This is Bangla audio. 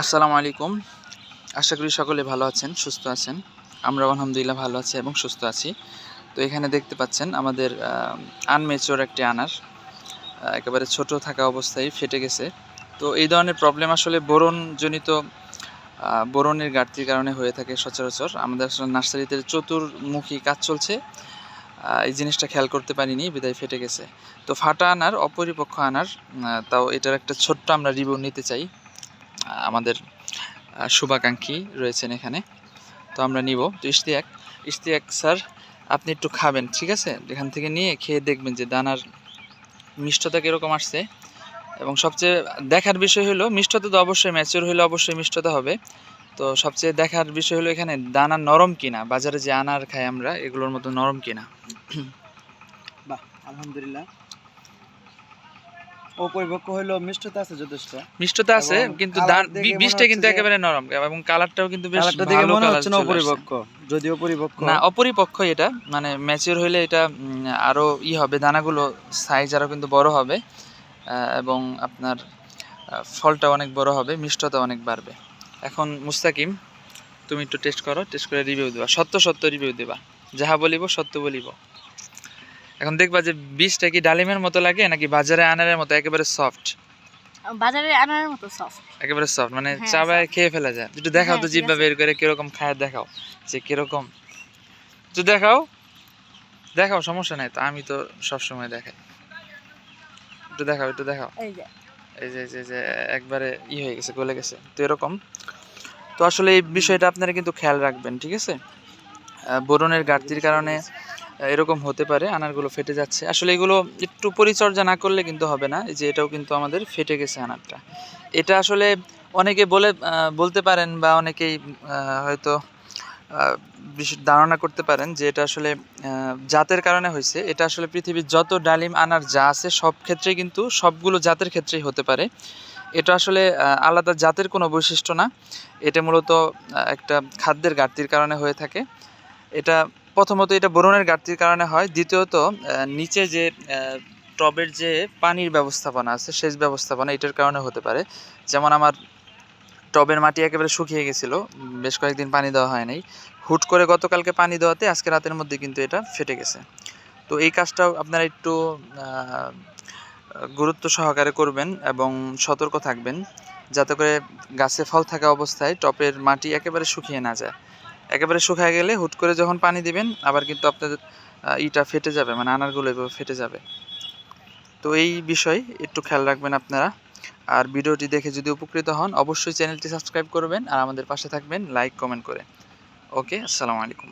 আসসালামু আলাইকুম। আশা করি সকলে ভালো আছেন সুস্থ আছেন। আমরা আলহামদুলিল্লাহ ভালো আছি এবং সুস্থ আছি। তো এখানে দেখতে পাচ্ছেন আমাদের আনমেচোর একটি আনার। একেবারে ছোট থাকা অবস্থায় ফেটে গেছে। তো এই ধরনের প্রবলেম আসলে বোরনজনিত আহ, বোরনের ঘাটতির কারণে হয়ে থাকে সচরাচর। আমাদের আসলে নার্সারিতে চতুর্মুখী কাজ চলছে। এই জিনিসটা খেয়াল করতে পারিনি বিদায় ফেটে গেছে। তো ফাটা আনার অপরিপক্ষ আনার তাও এটার একটা ছোট্ট আমরা রিভিউ নিতে চাই। আমাদের শুভাকাঙ্ক্ষী রয়েছেন এখানে। তো আমরা নিব। তো ইশতিয়াক ইশতিয়াক স্যার, আপনি একটু খাবেন, ঠিক আছে? এখান থেকে নিয়ে খেয়ে দেখবেন যে দানার মিষ্টতা কীরকম আসছে। এবং সবচেয়ে দেখার বিষয় হলো, মিষ্টতা তো অবশ্যই ম্যাচিওর হলে অবশ্যই মিষ্টতা হবে। তো সবচেয়ে দেখার বিষয় হলো এখানে দানা নরম কিনা, বাজারে যে আনার খাই আমরা, এগুলোর মতো নরম কিনা। বাহ, আলহামদুলিল্লাহ। অপরিপক্ক মিষ্টতা আছে যথেষ্ট। মিষ্টতা আছে কিন্তু বীজটা কিন্তু একেবারে নরম এবং কালারটাও কিন্তু বেশ দেখে ভালো মনে হচ্ছে না অপরিপক্ক না অপরিপক্ষ এটা মানে এটা আরও ই হবে দানাগুলো সাইজ আরও কিন্তু বড় হবে এবং আপনার ফলটা অনেক বড় হবে মিষ্টতা অনেক বাড়বে। এখন মুস্তাকিম তুমি একটু টেস্ট করো টেস্ট করে রিভিউ দেবা সত্য সত্য রিভিউ দেবা যাহা বলিব সত্য বলিব। এখন দেখবা যে বীজটা কি ডালিমের মতো লাগে নাকি বাজারে আনারের মতো? একেবারে সফট বাজারে আনার মতো সফট একেবারে সফট মানে হ্যাঁ, চাবায় খেয়ে ফেলা যায়। একটু দেখাও তো হ্যাঁ, জিব্বা বের করে কীরকম খায় দেখাও যে কীরকম। একটু দেখাও। দেখাও সমস্যা নাই তো আমি তো সব সময় দেখাই। একটু দেখাও একটু দেখাও। এই যে। এই যে একবারে ই হয়ে গেছে গলে গেছে তো এরকম। তো আসলে এই বিষয়টা আপনারা কিন্তু খেয়াল রাখবেন ঠিক আছে? বোরনের ঘাটতির কারণে এরকম হতে পারে, আনারগুলো ফেটে যাচ্ছে। আসলে এগুলো একটু পরিচর্যা না করলে কিন্তু হবে না যে এটাও কিন্তু আমাদের ফেটে গেছে আনারটা। এটা আসলে অনেকে বলে বলতে পারেন বা অনেকেই হয়তো ধারণা করতে পারেন যে এটা আসলে জাতের কারণে হয়েছে। এটা আসলে পৃথিবীর যত ডালিম, আনার যা আছে সব ক্ষেত্রেই কিন্তু সবগুলো জাতের ক্ষেত্রেই হতে পারে। এটা আসলে আলাদা জাতের কোনো বৈশিষ্ট্য না। এটা মূলত একটা খাদ্যের ঘাটতির কারণে হয়ে থাকে। এটা প্রথমত এটা বোরনের ঘাটতির কারণে হয়। দ্বিতীয়ত নিচে যে টবের যে পানির ব্যবস্থাপনা আছে, সেচ ব্যবস্থাপনা, এটার কারণে হতে পারে। যেমন আমার টবের মাটি একেবারে শুকিয়ে গেছিল, বেশ কয়েকদিন পানি দেওয়া হয় নাই। হুট করে গতকালকে পানি দেওয়াতে আজকে রাতের মধ্যে কিন্তু এটা ফেটে গেছে। তো এই কাজটাও আপনারা একটু গুরুত্ব সহকারে করবেন এবং সতর্ক থাকবেন, যাতে করে গাছে ফল থাকা অবস্থায় টপের মাটি একেবারে শুকিয়ে না যায়। একেবারে শুকায় গেলে হুট করে যখন পানি দিবেন, আবার কিন্তু আপনাদের ইটা ফেটে যাবে মানে আনারগুলো এভাবে ফেটে যাবে। তো এই বিষয় একটু খেয়াল রাখবেন আপনারা। আর ভিডিওটি দেখে যদি উপকৃত হন, অবশ্যই চ্যানেলটি সাবস্ক্রাইব করবেন আর আমাদের পাশে থাকবেন, লাইক, কমেন্ট করে। ওকে, আসসালামু আলাইকুম।